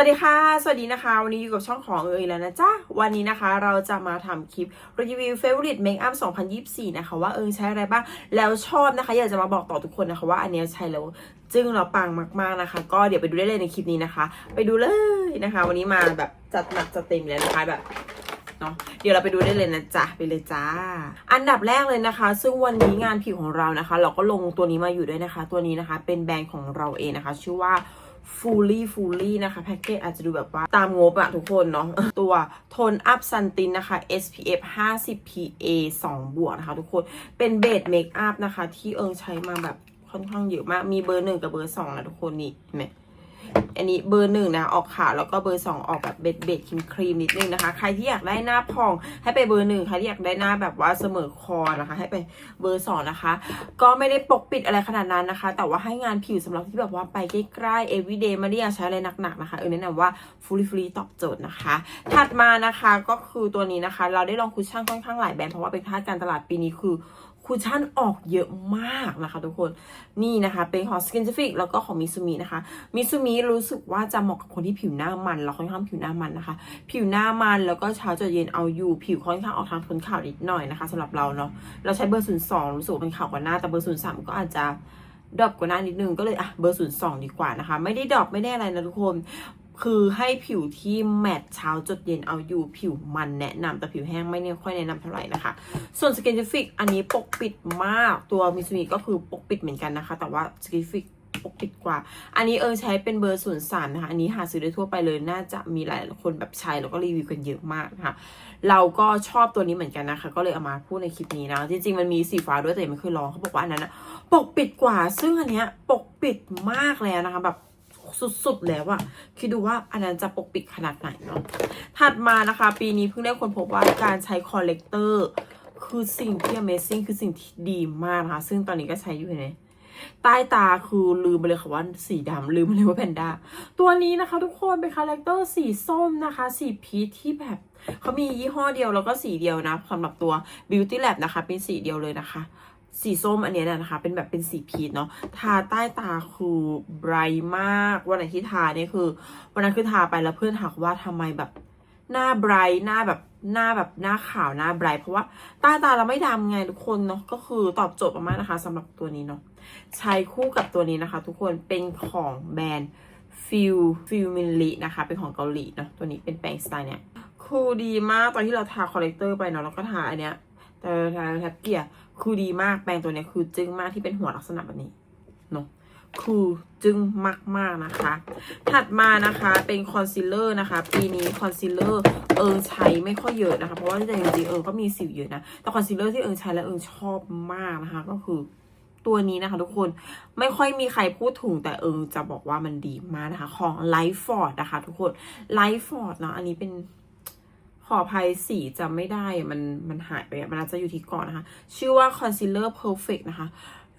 สวัสดีค่ะ สวัสดีนะคะ วันนี้อยู่กับช่องของเอยแล้วนะจ๊ะ วันนี้นะคะเราจะมาทำคลิปรีวิว Favorite Makeup 2024 นะคะ ว่าเอยใช้อะไรบ้าง แล้วชอบนะคะ อยากจะมาบอกต่อทุกคนนะคะว่าอันนี้ใช้แล้วจึ้งแล้วปังมากๆนะคะ ก็เดี๋ยวไปดูได้เลยในคลิปนี้นะคะ ไปดูเลยนะคะ วันนี้มาแบบจัดหนักจัดเต็มเลยนะคะแบบเนาะเดี๋ยวเราไปดูได้เลยนะจ๊ะไปเลยจ้า อันดับแรกเลยนะคะ ซึ่งวันนี้งานผิวของเรานะคะ เราก็ลงตัวนี้มาอยู่ด้วยนะคะ ตัวนี้นะคะเป็นแบรนด์ของเราเองนะคะ ชื่อว่า ฟูลี่ฟูลี่นะคะแพ็กเกจอาจจะดูแบบว่าตามงบอะทุกคนเนาะตัวโทนอัพซันตินนะคะ SPF 50 PA 2 บวกนะคะทุกคนเป็นเบสเมคอัพนะคะ ที่เอิงใช้มาแบบค่อนข้างเยอะมาก มีเบอร์หนึ่งกับเบอร์สองนะทุกคนนี่เห็นไหม อันนี้เบอร์หนึ่งนะออกขาวแล้วก็เบอร์สองออกแบบเบ็ดเบ็ดครีมครีมนิดนึงนะคะ ใครที่อยากได้หน้าพองให้ไปเบอร์หนึ่งใครที่อยากได้หน้าแบบว่าเสมอคอนะคะ ให้ไปเบอร์สองนะคะ ก็ไม่ได้ปกปิดอะไรขนาดนั้นนะคะ แต่ว่าให้งานผิวสำหรับที่แบบว่าไปใกล้ๆ everyday ไม่ได้อยากใช้อะไรหนักๆนะคะเออแนะนำว่า fully fully ตอบโจทย์นะคะ ถัดมานะคะก็คือตัวนี้นะคะ เราได้ลองคุชชั่นค่อนข้างหลายแบรนด์เพราะว่าเป็นคาดการตลาดปีนี้คือ คุชชั่นออกเยอะมากนะคะทุกคนนี่นะคะเป็นของ Skintific แล้วก็ของมิซูมินะคะมิซูมิรู้สึกว่าจะเหมาะกับคนที่ผิวหน้ามันแล้วค่อนข้างผิวหน้ามันนะคะ ผิวหน้ามันแล้วก็เช้าจนเย็นเอาอยู่ ผิวค่อนข้างออกทางทนขาวนิดหน่อยนะคะสำหรับเราเนาะเราใช้เบอร์ศูนย์สองรู้สึกเป็นขาวกว่าหน้าแต่เบอร์ศูนย์สามก็อาจจะดรอปกว่าหน้านิดนึงก็เลยอะเบอร์ศูนย์สองดีกว่านะคะ ไม่ได้ดรอปไม่ได้อะไรนะทุกคน คือให้ผิวที่แมตต์เช้าจดเย็นเอาอยู่ผิวมันแนะนำแต่ผิวแห้งไม่เนี่ยค่อยแนะนำเท่าไหร่นะคะ ส่วน Skintific อันนี้ปกปิดมากตัวมิซูมิก็คือปกปิดเหมือนกันนะคะ แต่ว่า Skintific ปกปิดกว่า อันนี้เออใช้เป็นเบอร์ศูนย์สามนะคะ อันนี้หาซื้อได้ทั่วไปเลย น่าจะมีหลายคนแบบใช้แล้วก็รีวิวกันเยอะมากนะคะ เราก็ชอบตัวนี้เหมือนกันนะคะ ก็เลยเอามาพูดในคลิปนี้นะ จริง ๆ มันมีสีฟ้าด้วยแต่ไม่เคยลองเขาบอกว่าอันนั้นนะปกปิดกว่า ซึ่งอันเนี้ยปกปิดมากแล้วนะคะแบบ สุดๆแล้วอะคิดดูว่าอันนั้นจะปกปิดขนาดไหนเนาะถัดมานะคะ ปีนี้เพิ่งได้คนพบว่าการใช้คอลเลกเตอร์คือสิ่งที่ Amazing คือสิ่งที่ดีมากนะคะ ซึ่งตอนนี้ก็ใช้อยู่เห็นใต้ตาคือลืมไปเลยค่ะว่าสีดำลืมไปเลยว่าแพนด้าตัวนี้นะคะทุกคนเป็นคาแรคเตอร์สีส้มนะคะ สีพีชที่แบบเขามียี่ห้อเดียวแล้วก็สีเดียวนะสำหรับตัว Beauty Lab นะคะ เป็นสีเดียวเลยนะคะ สีส้มอันเนี้ยนะคะ เป็นแบบเป็นสีพีชเนาะทาใต้ตาคือไบรท์มาก วันไหนที่ทาเนี่ยคือ วันนั้นคือทาไปแล้วเพื่อนทักว่าทำไมแบบหน้าไบรท์หน้าแบบหน้าแบบหน้าขาวหน้าไบรท์เพราะว่าใต้ตาเราไม่ดำไงทุกคนเนาะก็คือตอบโจทย์มากๆนะคะสำหรับตัวนี้เนาะใช้คู่กับตัวนี้นะคะ ทุกคนเป็นของแบรนด์ฟิลฟิลมินลินะคะ เป็นของเกาหลีเนาะตัวนี้เป็นแปรงสไตล์เนี่ยคือดีมากตอนที่เราทาคอลเลกเตอร์ไปเนาะแล้วก็ทาอันเนี้ย แต่ทาแท็บเกียร์คือดีมากแปรงตัวเนี้ยคือจึ้งมากที่เป็นหัวลักษณะแบบนี้เนาะคือจึ้งมากๆนะคะ ถัดมานะคะเป็นคอนซีลเลอร์นะคะ ปีนี้คอนซีลเลอร์เอิงใช้ไม่ค่อยเยอะนะคะ เพราะว่าจริงๆเอิงก็มีสิวเยอะนะ แต่คอนซีลเลอร์ที่เอิงใช้แล้วเอิงชอบมากนะคะ ก็คือตัวนี้นะคะทุกคนไม่ค่อยมีใครพูดถึงแต่เอิงจะบอกว่ามันดีมากนะคะ ของไลฟ์ฟอร์ดนะคะ ทุกคนไลฟ์ฟอร์ดเนาะอันนี้เป็น ขออภัยสีจำไม่ได้มันมันหายไปมันอาจจะอยู่ที่ก่อนนะคะ ชื่อว่า Concealer Perfect นะคะ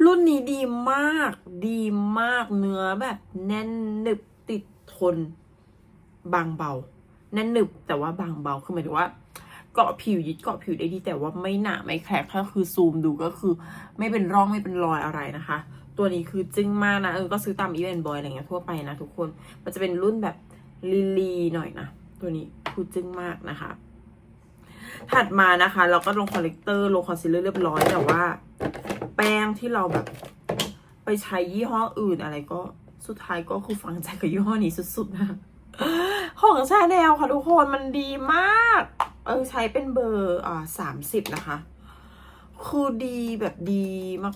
รุ่นนี้ดีมากดีมากเนื้อแบบแน่นหนึบติดทน บางเบา แน่นหนึบแต่ว่าบางเบาคือหมายถึงว่าเกาะผิวยึดเกาะผิวได้ดีแต่ว่าไม่หนาไม่แคร์ก็คือซูมดูก็คือ ไม่เป็นร่องไม่เป็นรอยอะไรนะคะ ตัวนี้คือจึ้งมากนะเออก็ซื้อตามอีเวนต์บอยอะไรเงี้ยทั่วไปนะทุกคน มันจะเป็นรุ่นแบบลีลีหน่อยนะ ตัวนี้คือจึ้งมากนะคะ ถัดมานะคะ เราก็ลงคอลเลกเตอร์ลงคอนซีลเลอร์เรียบร้อยแต่ว่า แป้งที่เราแบบ ไปใช้ยี่ห้ออื่นอะไรก็สุดท้ายก็คือฟังใจกับยี่ห้อนี้สุดๆนะของชาแนลค่ะทุกคนมันดีมาก เออใช้เป็นเบอร์อ่าสามสิบนะคะ คือดีแบบดี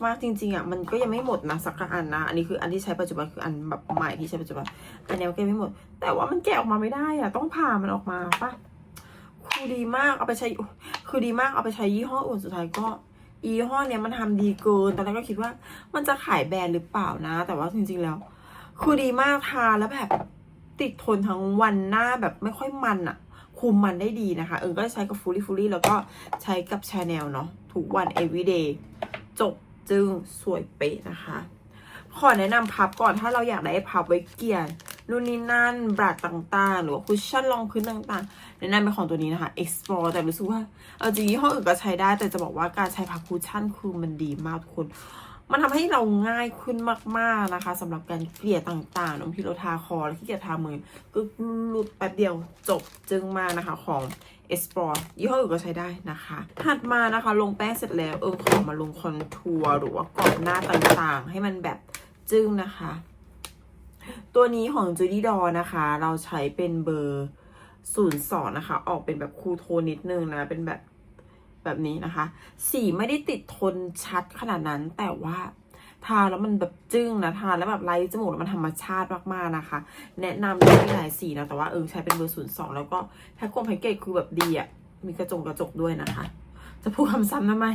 มากๆจริงๆอะมันก็ยังไม่หมดนะสักอันนะ อันนี้คืออันที่ใช้ปัจจุบันคืออันแบบใหม่ที่ใช้ปัจจุบันอันนี้ก็ยังไม่หมด แต่ว่ามันแกะออกมาไม่ได้อะต้องผ่ามันออกมาปะคือดีมากเอาไปใช้คือดีมากเอาไปใช้ยี่ห้ออื่นสุดท้ายก็ยี่ห้อเนี้ยมันทำดีเกินตอนแรกก็คิดว่า มันจะขายแบรนด์หรือเปล่านะ แต่ว่าจริงๆแล้ว คือดีมากทาแล้วแบบ ติดทนทั้งวันหน้าแบบไม่ค่อยมันอะ คุมมันได้ดีนะคะ เออก็ใช้กับฟูลี่ฟูลี่แล้วก็ใช้กับชาแนลเนาะทุกวัน everyday จบจึงสวยเป๊ะนะคะ ขอแนะนำพับก่อนถ้าเราอยากได้พับไว้เกลี่ยนู่นนี่นั่นบรัดต่างๆ หรือว่าคุชชั่นรองพื้นต่างๆแนะนำเป็นของตัวนี้นะคะ explore แต่รู้สึกว่าเอาจริงยี่ห้ออื่นก็ใช้ได้ แต่จะบอกว่าการใช้พับคุชชั่นคือมันดีมากทุกคน มันทำให้เราง่ายขึ้นมาก ๆนะคะสำหรับการเกลี่ยต่างๆบางทีเราทาคอแล้วที่จะทามือก็หลุดแป๊บเดียวจบจึงมานะคะของ e s p o r ยี่ห้ออื่นก็ใช้ได้นะคะ ถัดมานะคะลงแป้งเสร็จแล้วเอิงขอมาลงคอนทัวร์หรือว่ากรอบหน้าต่างๆ ให้มันแบบจึ้งนะคะ ตัวนี้ของ Judy d o นะคะ เราใช้เป็นเบอร์ศูนย์สองนะคะ ออกเป็นแบบคูโทนนิดนึงนะ เป็นแบบ แบบนี้นะคะ สีไม่ได้ติดทนชัดขนาดนั้นแต่ว่าทาแล้วมันแบบจึ้งนะทาแล้วแบบไร้จมูกแล้วมันธรรมชาติมากๆนะคะ แนะนำได้หลายสีนะแต่ว่าเออใช้เป็นเบอร์ศูนย์สองแล้วก็แพ็คกงแพ็กเกจคือแบบดีอะ่ะมีกระจงกระจกด้วยนะคะ จะพูดคำซ้ำทำไม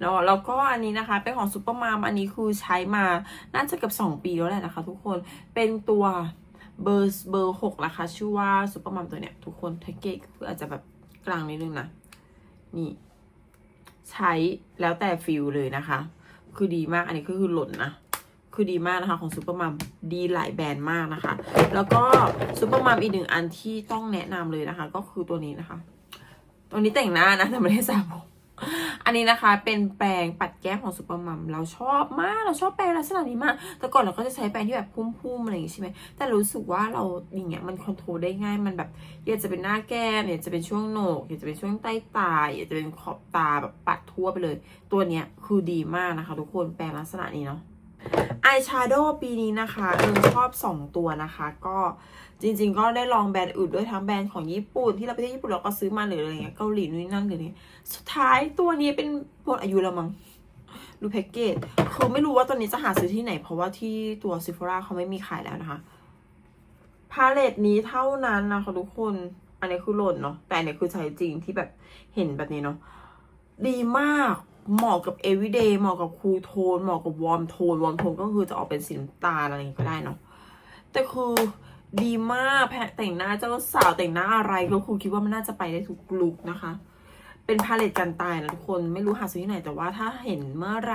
เนาะแล้วก็อันนี้นะคะเป็นของซูเปอร์มามอันนี้คือใช้มาน่าจะเกับสองปีแล้วแหละนะคะ ทุกคนเป็นตัวเบอร์เบอร์หกนะคะ ชื่อว่าซูเปอร์มามตัวเนี้ยทุกคนแพ็กเกจคืออาจจะแบบกลางนิดนึงนะนี่ ใช้แล้วแต่ฟิลเลยนะคะ คือดีมากอันนี้ก็คือหล่นนะคือดีมากนะคะ ของซูเปอร์มัมดีหลายแบรนด์มากนะคะ แล้วก็ซูเปอร์มัมอีกหนึ่งอันที่ต้องแนะนำเลยนะคะ ก็คือตัวนี้นะคะ ตัวนี้แต่งหน้านะแต่ไม่ได้สระผม อันนี้นะคะเป็นแปรงปัดแก้มของซูเปอร์มัมเราชอบมากเราชอบแปรงลักษณะนี้มาก แต่ก่อนเราก็จะใช้แปรงที่แบบพุ่มๆอะไรอย่างงี้ใช่ไหมแต่รู้สึกว่าเราอย่างเงี้ยมันคอนโทรลได้ง่ายมันแบบอยากจะเป็นหน้าแก้มอยากจะเป็นช่วงโหนกอยากจะเป็นช่วงใต้ตาอยากจะเป็นขอบตาแบบปัดทั่วไปเลย ตัวเนี้ยคือดีมากนะคะ ทุกคนแปรงลักษณะนี้เนาะ อายแชโดว์ปีนี้นะคะเออชอบ 2 ตัวนะคะ ก็จริง ๆ ก็ได้ลองแบรนด์อื่นด้วยทั้งแบรนด์ของญี่ปุ่นที่เราไปเที่ยวญี่ปุ่นเราก็ซื้อมาหรืออะไรเงี้ยเกาหลีนู่นนั่นหรือนี่สุดท้ายตัวนี้เป็นหมดอายุแล้วมั้งดูแพ็กเกจคือไม่รู้ว่าตัวนี้จะหาซื้อที่ไหน เพราะว่าที่ตัวซิฟราเขาไม่มีขายแล้วนะคะพาเลตนี้เท่านั้นนะคะทุกคน อันนี้คือหล่นเนาะแต่อันนี้คือใช้จริงที่แบบเห็นแบบนี้เนาะดีมาก เหมาะกับ everyday เหมาะกับคูลโทน เหมาะกับวอร์มโทน วอร์มโทนก็คือจะออกเป็นสีน้ำตาลอะไรอย่างี้ก็ได้เนาะ แต่คือดีมากแพแต่งหน้าเจ้าสาวแต่งหน้าอะไรก็คือคิดว่ามันน่าจะไปได้ทุกลุคนะคะ เป็นพาเลตกันตายนะทุกคนไม่รู้หาซื้อที่ไหน แต่ว่าถ้าเห็นเมื่อไหร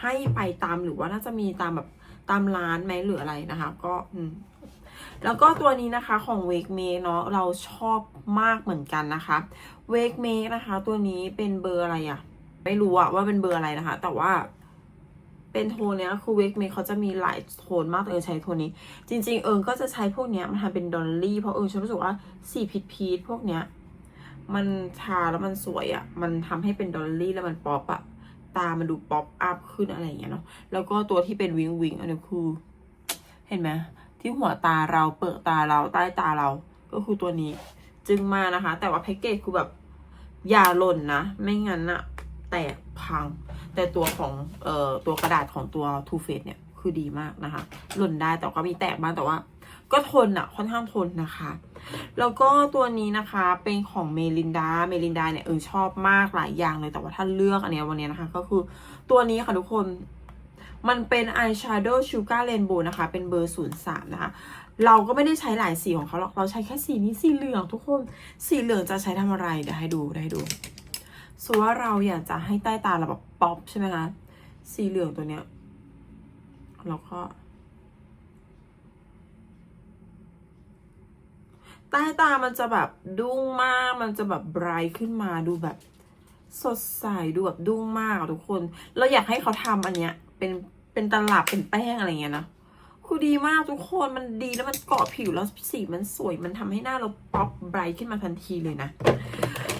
ให้ไปตามหรือว่าน่าจะมีตามแบบตามร้านไหมหรืออะไรนะคะ ก็อืแล้วก็ตัวนี้นะคะของ Wake Make เนาะเราชอบมากเหมือนกันนะคะ Wake Make นะคะ ตัวนี้เป็นเบอร์อะไรอะ ไม่รู้อะว่าเป็นเบอร์อะไรนะคะ แต่ว่าเป็นโทนเนี้ยคือ Wake Make เขาจะมีหลายโทนมากเออใช้โทนนี้ จริง ๆ เอิงก็จะใช้พวกเนี้ยมันทำเป็นดอลลี่เพราะเอิงฉันรู้สึกว่าสีพีทพีทพวกเนี้ย มันทาแล้วมันสวยอะมันทำให้เป็นดอลลี่แล้วมันป๊อปอะตามันดูป๊อปอัพขึ้นอะไรอย่างเงี้ยเนาะแล้วก็ตัวที่เป็นวิงวิงอันนี้คือ เห็นไหมที่หัวตาเราเปิดตาเราใต้ตาเราก็คือตัวนี้ จึงมานะคะ แต่ว่าแพ็กเกจคือแบบอย่าหล่นนะ ไม่งั้นอะ แตกพัง แต่ตัวของเอ่อตัวกระดาษของตัว Too Faced เนี่ยคือดีมากนะคะหล่นได้แต่ก็มีแตกบ้างแต่ว่า ก็ทนอะค่อนข้างทนนะคะ แล้วก็ตัวนี้นะคะเป็นของเมลินดา เมลินดาเนี่ยเออชอบมากหลายอย่างเลยแต่ว่าถ้าเลือกอันเนี้ยวันนี้นะคะ ก็คือตัวนี้ค่ะทุกคนมันเป็นอายแชโดว์ชูการ์เรนโบว์นะคะ เป็นเบอร์ศูนย์สามนะคะ เราก็ไม่ได้ใช้หลายสีของเขาหรอก เราใช้แค่สีนี้สีเหลืองทุกคน สีเหลืองจะใช้ทำอะไร เดี๋ยวให้ดูได้ให้ดู สมมติว่าเราอยากจะให้ใต้ตาเราแบบป๊อปใช่ไหมคะ สีเหลืองตัวเนี้ยเราก็ ใต้ตามันจะแบบดุ้งมาก มันจะแบบไบรท์ขึ้นมาดูแบบ สดใสดูแบบดุ้งมากทุกคน เราอยากให้เขาทำอันเนี้ย เป็นเป็นตลับเป็นแป้งอะไรเงี้ยนะคือดีมากทุกคนมันดีแล้วมันเกาะผิวแล้วสีมันสวยมันทำให้หน้าเราป๊อปไบรท์ขึ้นมาทันทีเลยนะ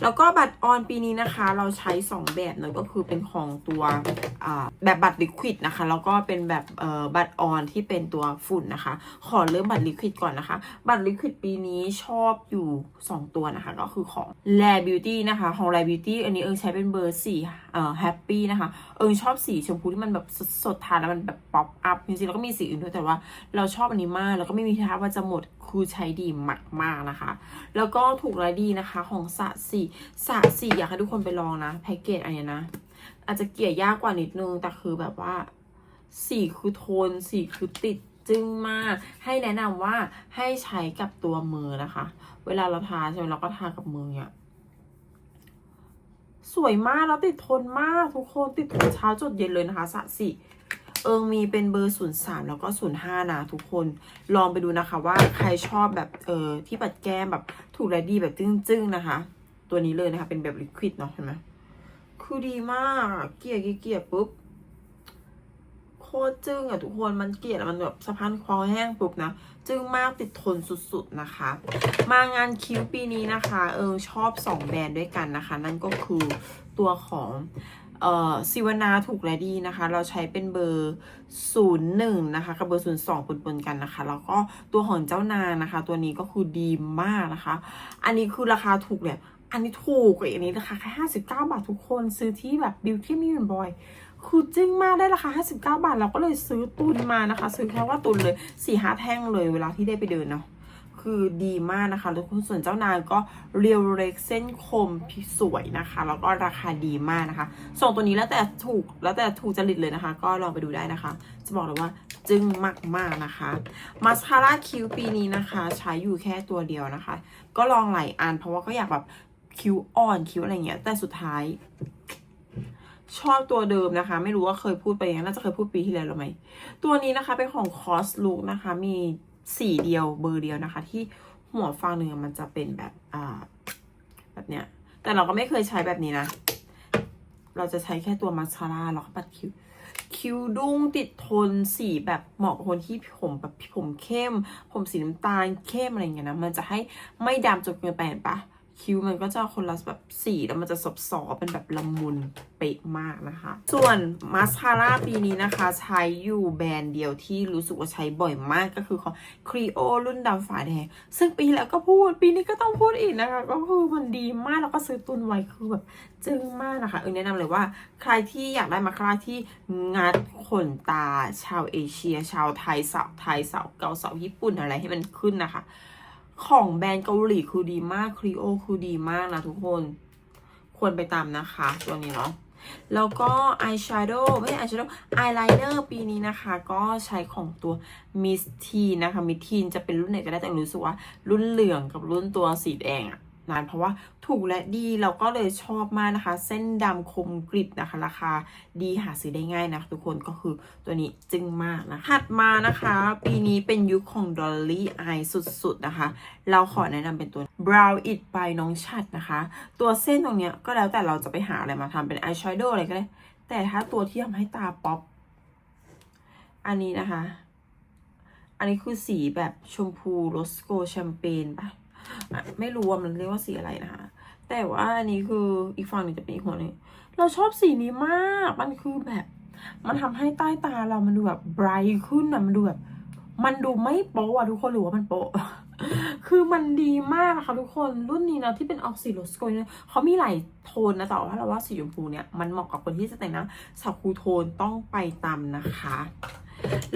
แล้วก็บัตรออนปีนี้นะคะ เราใช้ 2 แบบเนอะก็คือเป็นของตัวแบบบัตรลิควิดนะคะ แล้วก็เป็นแบบบัตรออนที่เป็นตัวฝุ่นนะคะ ขอเริ่มบัตรลิควิดก่อนนะคะ บัตรลิควิดปีนี้ชอบอยู่ 2 ตัวนะคะ ก็คือของ l a Beauty นะคะ ของ l a Beauty อันนี้เอิงใช้เป็นเบอร์4เอ่อ Happy นะคะ เอิงชอบสีชมพูที่มันแบบสดทานแล้วมันแบบป๊อปอัพจริงๆแล้วก็มีสีอื่นด้วยแต่ว่าเราชอบอันนี้มากแล้วก็ไม่มีท่าว่าจะหมดคือใช้ดีมากๆนะคะ แล้วก็ถูกและดีนะคะของสะสีสะสีอยากให้ทุกคนไปลองนะแพ็กเกจอันนี้นะ อาจจะเกลี่ยยากกว่านิดนึง แต่คือแบบว่าสีคือโทนสีคือติดจึ้งมาก ให้แนะนำว่าให้ใช้กับตัวมือนะคะ เวลาเราทาใช่ไหมเราก็ทากับมือเนี่ยสวยมากแล้วติดทนมากทุกคนติดทนเช้าจดเย็นเลยนะคะสะสี เอิงมีเป็นเบอร์ศูนย์สามแล้วก็ศูนย์ห้านะทุกคนลองไปดูนะคะว่าใครชอบแบบเออที่ปัดแก้มแบบถูกและดีแบบจึ้งๆนะคะ ตัวนี้เลยนะคะ เป็นแบบลิควิดเนาะเห็นไหมคือดีมากเกลี่ยเกลี่ยเกลี่ยปุ๊บโคตรจึ้งอะทุกคนมันเกลียดมันแบบสะพานคอแห้งปุ๊บนะจึ้งมากติดทนสุดๆนะคะ มางานคิ้วปีนี้นะคะ เออชอบ 2 แบรนด์ด้วยกันนะคะ นั่นก็คือตัวของ เอ่อซิวนาถูกและดีนะคะ เราใช้เป็นเบอร์ 01 นะคะกับเบอร์ 02ปนๆกันนะคะ แล้วก็ตัวของเจ้านางนะคะ ตัวนี้ก็คือดีมากนะคะ อันนี้คือราคาถูกเลยอันนี้ถูกกว่าอันนี้ราคาแค่59บาททุกคนซื้อที่แบบบิวตี้มิวบอยคือจริงมากได้ราคา59บาท เราก็เลยซื้อตุนมานะคะ ซื้อแค่ว่าตุนเลย4ี่ห้าแท่งเลยเวลาที่ได้ไปเดินเนาะ คือดีมากนะคะทุกคนส่วนเจ้านางก็เรียวเล็กเส้นคมสวยนะคะ แล้วก็ราคาดีมากนะคะส่งตัวนี้แล้วแต่ถูกแล้วแต่ถูกจริตเลยนะคะ ก็ลองไปดูได้นะคะ จะบอกเลยว่าจึ้งมากๆนะคะมาสคาร่าคิ้วปีนี้นะคะ ใช้อยู่แค่ตัวเดียวนะคะ ก็ลองหลายอันเพราะว่าก็อยากแบบคิ้วอ่อนคิ้วอะไรเงี้ย แต่สุดท้าย ชอบตัวเดิมนะคะ ไม่รู้ว่าเคยพูดไปยังน่าจะเคยพูดปีที่แล้วหรือไม่ตัวนี้นะคะเป็นของ Cos Look นะคะมี สีเดียวเบอร์เดียวนะคะ ที่หัวฟังเนื้อมันจะเป็นแบบอ่าแบบเนี้ย แต่เราก็ไม่เคยใช้แบบนี้นะ เราจะใช้แค่ตัวมาสคาร่าแล้วก็ปัดคิ้วคิ้วดุ้งติดทนสีแบบเหมาะกับคนที่ผมแบบผมเข้ม ผมสีน้ำตาลเข้มอะไรเงี้ยนะ มันจะให้ไม่ดำจนเกินไปเห็นปะ คิ้วมันก็จะคนละแบบสีแล้วมันจะสบสอบเป็นแบบละมุนเป๊ะมากนะคะ ส่วนมาสคาร่าปีนี้นะคะ ใช้อยู่แบรนด์เดียวที่รู้สึกว่าใช้บ่อยมากก็คือของครีโอรุ่นดำฝาแดง ซึ่งปีแล้วก็พูดปีนี้ก็ต้องพูดอีกนะคะ ก็คือมันดีมากแล้วก็ซื้อตุนไว้คือแบบจึ้งมากนะคะ เออแนะนำเลยว่าใครที่อยากได้มาคาร่าที่งัดขนตา ชาวเอเชีย ชาวไทยสาวไทยสาวเกาสาวญี่ปุ่นอะไรให้มันขึ้นนะคะ ของแบรนด์เกาหลีคือดีมากครีโอคือดีมากนะทุกคนควรไปตามนะคะ ตัวนี้เนาะแล้วก็อายแชโดว์ไม่ใช่อายแชโดว์อายไลเนอร์ปีนี้นะคะ ก็ใช้ของตัวมิสทีนะคะมิทีนจะเป็นรุ่นไหนก็ได้แต่รู้สึกว่า รุ่นเหลืองกับรุ่นตัวสีแดงอะ นานเพราะว่าถูกและดีเราก็เลยชอบมากนะคะ เส้นดำคมกริบนะคะ ราคาดีหาซื้อได้ง่ายนะทุกคนก็คือตัวนี้จึงมากนะถัดมานะคะ ปีนี้เป็นยุคของ Dolly Eye สุดๆนะคะ เราขอแนะนำเป็นตัว Brow It by น้องชัดนะคะ ตัวเส้นตรงเนี้ยก็แล้วแต่เราจะไปหาอะไรมาทำเป็น eyeshadow อะไรก็ได้ แต่ถ้าตัวที่ทำให้ตาป๊อปอันนี้นะคะ อันนี้คือสีแบบชมพูโรสโกแชมเปญปะ่ะ ไม่รู้ว่ามันเรียกว่าสีอะไรนะคะ แต่ว่าอันนี้คืออีกฝั่งหนึ่งจะเป็นอีกหัวนึงเราชอบสีนี้มาก มันคือแบบ มันทำให้ใต้ตาเรามันดูแบบไบรท์ขึ้นอะมันดูแบบ มันดูไม่โป๊ะอะทุกคนหรือว่ามันโป๊ะคือมันดีมากนะคะทุกคนรุ่นนี้นะที่เป็นออกซิโลสโกเนี่ยเขามีหลายโทนนะแต่ว่าเราว่าสีชมพูเนี่ยมันเหมาะกับคนที่จะแต่งหน้าสาวคูโทนต้องไปตามนะคะ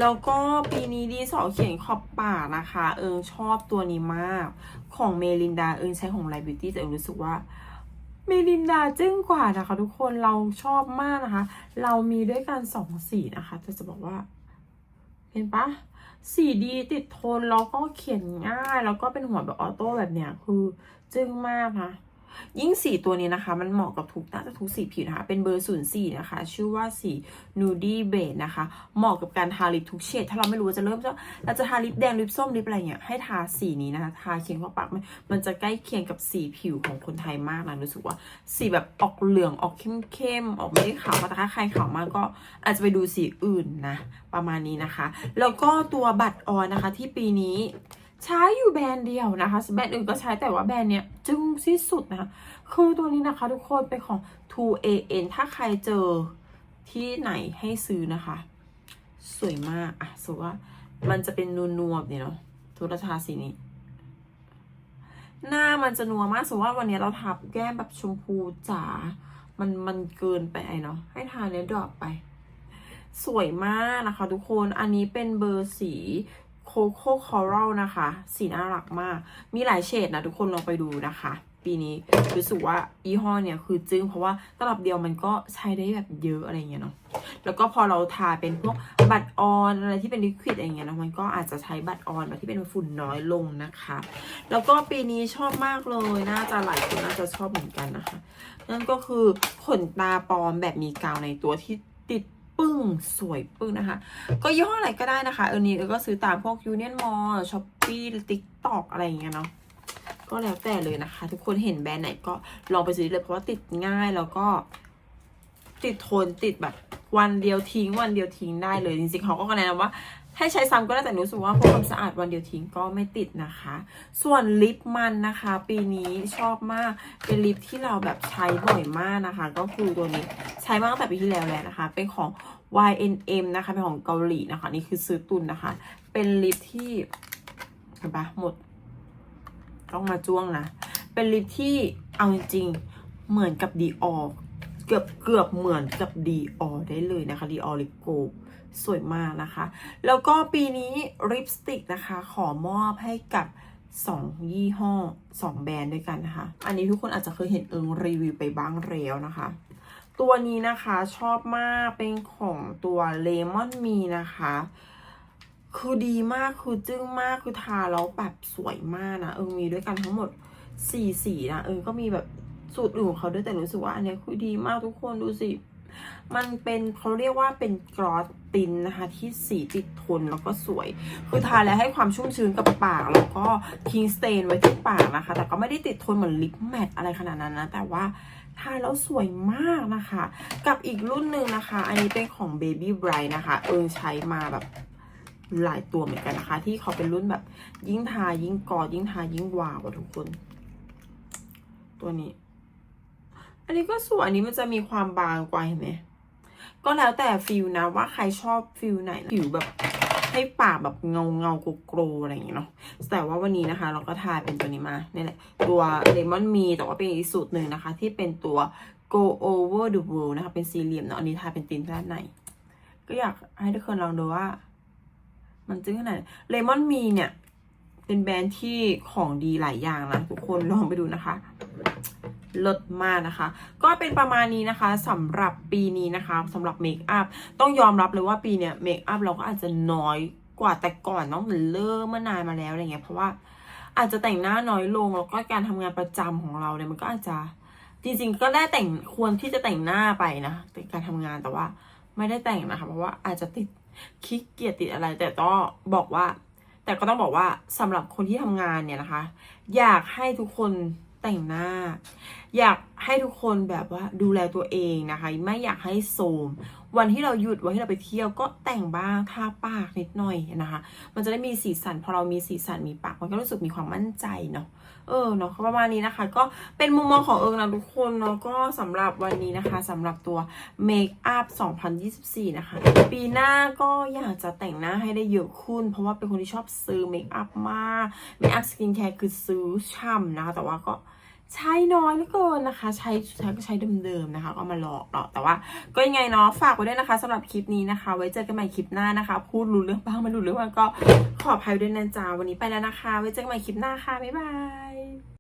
แล้วก็ปีนี้ดีสอเขียนขอบปากนะคะ เอิงชอบตัวนี้มาก ของเมลินดาเอิงใช้ของไลบิวตี้แต่เอิงรู้สึกว่าเมลินดาจึ้งกว่านะคะ ทุกคนเราชอบมากนะคะ เรามีด้วยกันสองสีนะคะแต่จะบอกว่าเห็นปะสีดีติดทนแล้วก็เขียนง่าย แล้วก็เป็นหัวแบบออโต้แบบเนี้ยคือจึ้งมากนะ ยิ่งสีตัวนี้นะคะ มันเหมาะกับทุกน่าจะทุกสีผิวนะคะ เป็นเบอร์04นย์สี่นะคะ ชื่อว่าสี Nudie Beige นะคะ เหมาะกับการทาลิปทุกเฉด ถ้าเราไม่รู้ว่าจะเริ่มจะเราจะทาลิปแดงลิปส้มลิปอะไรเงี้ย ให้ทาสีนี้นะคะ ทาเคียงเข้าปากมันมันจะใกล้เคียงกับสีผิวของคนไทยมากนะ รู้สึกว่าสีแบบออกเหลืองออกเข้มๆ ออกไม่ได้ขาวแต่ถ้าใครขาวมากก็อาจจะไปดูสีอื่นนะ ประมาณนี้นะคะ แล้วก็ตัวบัตรออนนะคะที่ปีนี้ ใช้อยู่แบรนด์เดียวนะคะแบรนด์อื่นก็ใช้แต่ว่าแบรนด์เนี้ยจึงที่สุดนะคะคือตัวนี้นะคะทุกคนเป็นของ 2AN ถ้าใครเจอที่ไหนให้ซื้อนะคะ สวยมากอะสมมติว่ามันจะเป็นนัวๆแบบนี้เนาะทุกราชาสีนี้ หน้ามันจะนัวมากสมมติว่าวันนี้เราทาแก้มแบบชมพูจ๋า มันมันเกินไปไเนาะ ให้ทาเนี้ยดรอปไป สวยมากนะคะทุกคน อันนี้เป็นเบอร์สี โคโค่คอรัลนะคะ สีน่ารักมาก มีหลายเฉดนะทุกคนลองไปดูนะคะ ปีนี้รู้สึกว่ายี่ห้อเนี่ยคือจึ้งเพราะว่าตลับเดียวมันก็ใช้ได้แบบเยอะอะไรเงี้ยเนาะแล้วก็พอเราทาเป็นพวกบัตรออนอะไรที่เป็นลิควิดอะไรเงี้ยนะมันก็อาจจะใช้บัตรออนแบบที่เป็นฝุ่นน้อยลงนะคะ แล้วก็ปีนี้ชอบมากเลยน่าจะหลายคนน่าจะชอบเหมือนกันนะคะ นั่นก็คือขนตาปลอมแบบมีกาวในตัวที่ ปึ้ง สวยปึ้งนะคะ ก็ยี่ห้ออะไรก็ได้นะคะ เออนี้เออก็ซื้อตามพวก Union Mall Shopee TikTok อะไรอย่างเงี้ยเนาะก็แล้วแต่เลยนะคะ ทุกคนเห็นแบรนด์ไหนก็ลองไปซื้อเลยเพราะว่าติดง่ายแล้วก็ ติดทนติดแบบวันเดียวทิ้งวันเดียวทิ้งได้เลยจริงๆเขาก็แนะนำว่า ให้ใช้ซ้ำก็ได้แต่หนูรู้สึกว่าพื่อความสะอาดวันเดียวทิ้งก็ไม่ติดนะคะ ส่วนลิปมันนะคะ ปีนี้ชอบมากเป็นลิปที่เราแบบใช้บ่อยมากนะคะ ก็คือตัวนี้ใช้มาตั้งแต่ปีที่แล้วแล้วนะคะ เป็นของ YNM นะคะเป็นของเกาหลีนะคะ นี่คือซื้อตุนนะคะ เป็นลิปที่เห็นปะหมด ต้องมาจ้วงนะ เป็นลิปที่เอาจริงๆเหมือนกับดีออเกือบเกือบเหมือนกับดีออได้เลยนะคะดีออลิปโก สวยมากนะคะ แล้วก็ปีนี้ลิปสติกนะคะ ขอมอบให้กับ2ยี่ห้อ2แบรนด์ด้วยกันนะคะ อันนี้ทุกคนอาจจะเคยเห็นเอิงรีวิวไปบ้างแล้วนะคะ ตัวนี้นะคะชอบมากเป็นของตัวเลมอนมีนะคะ คือดีมากคือจึ้งมากคือทาแล้วแบบสวยมากนะ เอิงมีด้วยกันทั้งหมดสี่สีนะ เอิงก็มีแบบสูตรอื่นของเขาด้วยแต่รู้สึกว่าอันนี้คือดีมากทุกคนดูสิ มันเป็นเขาเรียกว่าเป็นกรอสตินนะคะ ที่สีติดทนแล้วก็สวย คือทาแล้วให้ความชุ่มชื้นกับปาก แล้วก็ทิ้งสเตนไว้ที่ปากนะคะ แต่ก็ไม่ได้ติดทนเหมือนลิปแมทอะไรขนาดนั้นนะ แต่ว่าทาแล้วสวยมากนะคะ กับอีกรุ่นหนึ่งนะคะ อันนี้เป็นของ Baby Bright นะคะ เอิงใช้มาแบบหลายตัวเหมือนกันนะคะ ที่เขาเป็นรุ่นแบบยิ่งทายิ่งกอดยิ่งทายิ่งวาวทุกคน ตัวนี้ อันนี้ก็สวยอันนี้มันจะมีความบางกว่าเห็นไหมก็แล้วแต่ฟิลนะว่าใครชอบฟิลไหนผิวแบบให้ปากแบบเงาเงาโกรอะไรอย่างเงี้ยเนาะแต่ว่าวันนี้นะคะ เราก็ทาเป็นตัวนี้มาเนี่ยแหละตัวเลมอนมีแต่ว่าเป็นอีกสูตรหนึ่งนะคะ ที่เป็นตัว go over the world นะคะ เป็นสี่เหลี่ยมเนาะอันนี้ทาเป็นตินด้านในก็อยากให้ทุกคนลองดูว่า มันจึ้งขนาดเลมอนมีเนี่ย เป็นแบรนด์ที่ของดีหลายอย่างนะทุกคนลองไปดูนะคะ ลดมากนะคะ ก็เป็นประมาณนี้นะคะสำหรับปีนี้นะคะสำหรับเมคอัพต้องยอมรับเลยว่าปีเนี้ยเมคอัพเราก็อาจจะน้อยกว่าแต่ก่อนเนาะเหมือนเริ่มเมื่อนานมาแล้วอะไรเงี้ยเพราะว่าอาจจะแต่งหน้าน้อยลงแล้วก็การทำงานประจำของเราเนี่ยมันก็อาจจะจริงๆ ก็ได้แต่งควรที่จะแต่งหน้าไปนะในการทำงานแต่ว่าไม่ได้แต่งนะคะ เพราะว่าอาจจะติดขี้เกียจติดอะไร แต่ก็บอกว่า แต่ก็ต้องบอกว่าสำหรับคนที่ทำงานเนี่ยนะคะ อยากให้ทุกคน แต่งหน้า อยากให้ทุกคนแบบว่าดูแลตัวเองนะคะ ไม่อยากให้โทรมวันที่เราหยุดวันที่เราไปเที่ยวก็แต่งบ้างทาปากนิดหน่อยนะคะ มันจะได้มีสีสันพอเรามีสีสันมีปากมันก็รู้สึกมีความมั่นใจเนาะเออเนาะประมาณนี้นะคะ ก็เป็นมุมมองของเอิงนะทุกคนเนาะก็สำหรับวันนี้นะคะสำหรับตัว Make Up 2024 นะคะ ปีหน้าก็อยากจะแต่งหน้าให้ได้เยอะขึ้น เพราะว่าเป็นคนที่ชอบซื้อเมคอัพมากเมคอัพสกินแคร์คือซื้อช่ำนะคะแต่ว่าก็ ใช้น้อยเหลือเกินนะคะ ใช้ใช้ก็ใช้เดิมๆนะคะ ก็มาหลอกเนาะแต่ว่าก็ยังไงเนาะฝากไว้ด้วยนะคะสำหรับคลิปนี้นะคะ ไว้เจอกันใหม่คลิปหน้านะคะ พูดรู้เรื่องบ้างไม่รู้เรื่องบ้างก็ขออภัยด้วยนะจ๊ะวันนี้ไปแล้วนะคะ ไว้เจอกันใหม่คลิปหน้าค่ะบ๊ายบาย